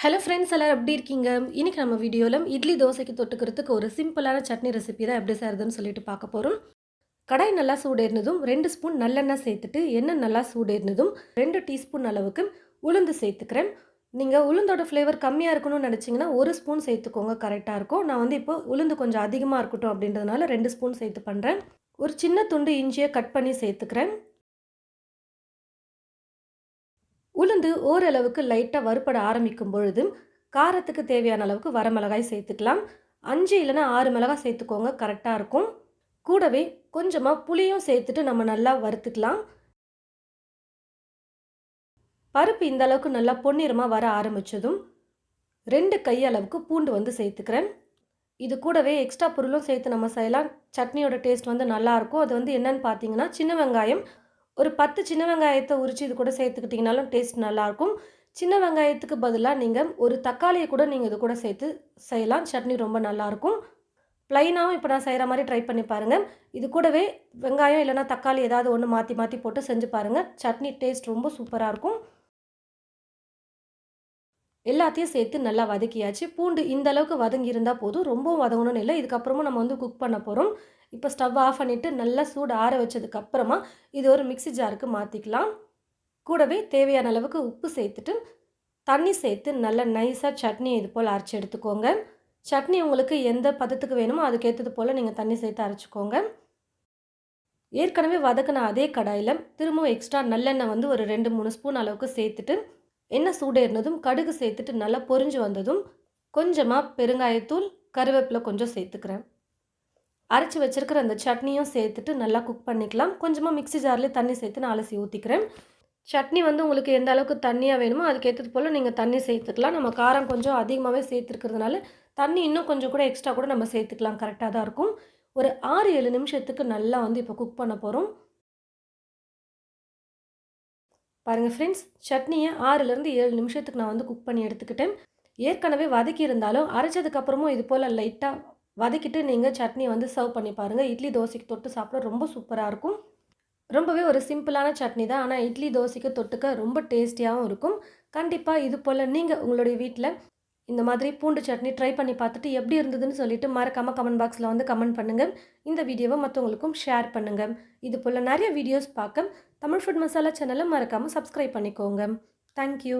Hello friends எல்லோரும் எப்படி இருக்கீங்க? இன்றைக்கி நம்ம வீடியோவில் இட்லி தோசைக்கு தொட்டுக்கிறதுக்கு ஒரு சிம்பிளான சட்னி ரெசிபி தான் எப்படி செய்கிறதுன்னு சொல்லிட்டு பார்க்க போகிறோம் கடாய் நல்லா சூடேறினதும் ரெண்டு ஸ்பூன் நல்லெண்ணெய் சேர்த்துட்டு எண்ணெய் நல்லா சூடேறினதும் ரெண்டு டீஸ்பூன் அளவுக்கு உளுந்து சேர்த்துக்கிறேன். நீங்கள் உளுந்தோட ஃப்ளேவர் கம்மியாக இருக்கணும்னு நினச்சிங்கன்னா ஒரு ஸ்பூன் சேர்த்துக்கோங்க கரெக்டாக இருக்கும். நான் வந்து இப்போ உளுந்து கொஞ்சம் அதிகமாக இருக்கட்டும் அப்படின்றதுனால ரெண்டு ஸ்பூன் சேர்த்து பண்ணுறேன் ஒரு சின்ன துண்டு இஞ்சியை கட் பண்ணி சேர்த்துக்கிறேன். உளுந்து ஓரளவுக்கு லைட்டாக வறுப்பட ஆரம்பிக்கும் பொழுது காரத்துக்கு தேவையான அளவுக்கு வரமிளகாய் சேர்த்துக்கலாம். அஞ்சு இல்லைன்னா ஆறு மிளகாய் சேர்த்துக்கோங்க கரெக்டாக இருக்கும். கூடவே கொஞ்சமாக புளியும் சேர்த்துட்டு நம்ம நல்லா வறுத்துக்கலாம். பருப்பு இந்த அளவுக்கு நல்லா பொன்னிறமாக வர ஆரம்பித்ததும் ரெண்டு கை அளவுக்கு பூண்டு வந்து சேர்த்துக்கிறேன். இது கூடவே எக்ஸ்ட்ரா பொருளும் சேர்த்து நம்ம செய்யலாம். சட்னியோட டேஸ்ட் வந்து நல்லாயிருக்கும் அது வந்து என்னென்னு பார்த்தீங்கன்னா சின்ன வெங்காயம் ஒரு பத்து சின்ன வெங்காயத்தை உரித்து இது கூட சேர்த்துக்கிட்டிங்கனாலும் டேஸ்ட் நல்லாயிருக்கும். சின்ன வெங்காயத்துக்கு பதிலாக நீங்கள் ஒரு தக்காளியை கூட நீங்கள் இது கூட சேர்த்து செய்யலாம். சட்னி ரொம்ப நல்லாயிருக்கும். ப்ளைனாகவும் இப்போ நான் செய்கிற மாதிரி ட்ரை பண்ணி பாருங்கள் இது கூடவே வெங்காயம் இல்லைனா தக்காளி ஏதாவது ஒன்று மாற்றி மாற்றி போட்டு செஞ்சு பாருங்கள் சட்னி டேஸ்ட் ரொம்ப சூப்பராக இருக்கும். எல்லாத்தையும் சேர்த்து நல்லா வதக்கியாச்சு. பூண்டு இந்த அளவுக்கு வதங்கி இருந்தால் போதும். ரொம்பவும் வதங்கணும்னு இல்லை. இதுக்கப்புறமும் நம்ம வந்து குக் பண்ண போகிறோம் இப்போ ஸ்டவ் ஆஃப் பண்ணிவிட்டு நல்லா சூடு ஆற வச்சதுக்கப்புறமா இது ஒரு மிக்சி ஜாருக்கு மாற்றிக்கலாம் கூடவே தேவையான அளவுக்கு உப்பு சேர்த்துட்டு தண்ணி சேர்த்து நல்லா நைஸாக சட்னி இது போல் அரைச்சி எடுத்துக்கோங்க. சட்னி உங்களுக்கு எந்த பதத்துக்கு வேணுமோ அதுக்கேற்றது போல் நீங்கள் தண்ணி சேர்த்து அரைச்சிக்கோங்க. ஏற்கனவே வதக்கின அதே கடாயில் திரும்பவும் எக்ஸ்ட்ரா நல்லெண்ணெய் வந்து ஒரு ரெண்டு மூணு ஸ்பூன் அளவுக்கு சேர்த்துட்டு எண்ணெய் சூடேறினதும் கடுகு சேர்த்துட்டு நல்லா பொறிஞ்சு வந்ததும் கொஞ்சமாக பெருங்காயத்தூள் கருவேப்பிலை கொஞ்சம் சேர்த்துக்கிறேன். அரைச்சி வச்சுருக்கிற அந்த சட்னியும் சேர்த்துட்டு நல்லா குக் பண்ணிக்கலாம். கொஞ்சமாக மிக்சி ஜார்லேயே தண்ணி சேர்த்து நான் அலசி ஊற்றிக்கிறேன் சட்னி வந்து உங்களுக்கு எந்த அளவுக்கு தண்ணியாக வேணுமோ அதுக்கேற்றது போல் நீங்கள் தண்ணி சேர்த்துக்கலாம். நம்ம காரம் கொஞ்சம் அதிகமாகவே சேர்த்துருக்கிறதுனால தண்ணி இன்னும் கொஞ்சம் கூட எக்ஸ்ட்ரா கூட நம்ம சேர்த்துக்கலாம். கரெக்டாக தான் இருக்கும். ஒரு ஆறு ஏழு நிமிஷத்துக்கு நல்லா வந்து இப்போ குக் பண்ண போகிறோம் பாருங்கள் ஃப்ரெண்ட்ஸ் சட்னியை ஆறுலேருந்து ஏழு நிமிஷத்துக்கு நான் வந்து குக் பண்ணி எடுத்துக்கிட்டேன். ஏற்கனவே வதக்கி இருந்தாலும் அரைச்சதுக்கப்புறமும் இது போல் லைட்டாக வதக்கிட்டு நீங்கள் சட்னி வந்து சர்வ் பண்ணி பாருங்கள் இட்லி தோசைக்கு தொட்டு சாப்பிட ரொம்ப சூப்பராக இருக்கும். ரொம்பவே ஒரு சிம்பிளான சட்னி தான். ஆனால் இட்லி தோசைக்கு தொட்டுக்க ரொம்ப டேஸ்டியாகவும் இருக்கும். கண்டிப்பாக இது போல் நீங்கள் உங்களுடைய வீட்டில் இந்த மாதிரி பூண்டு சட்னி ட்ரை பண்ணி பார்த்துட்டு எப்படி இருந்ததுன்னு சொல்லிட்டு மறக்காமல் கமெண்ட் பாக்ஸில் வந்து கமெண்ட் பண்ணுங்கள் இந்த வீடியோவை மற்றவங்களுக்கும் ஷேர் பண்ணுங்கள் இது போல் நிறைய வீடியோஸ் பார்க்க தமிழ் ஃபுட் மசாலா சேனலை மறக்காமல் சப்ஸ்கிரைப் பண்ணிக்கோங்க. தேங்க்யூ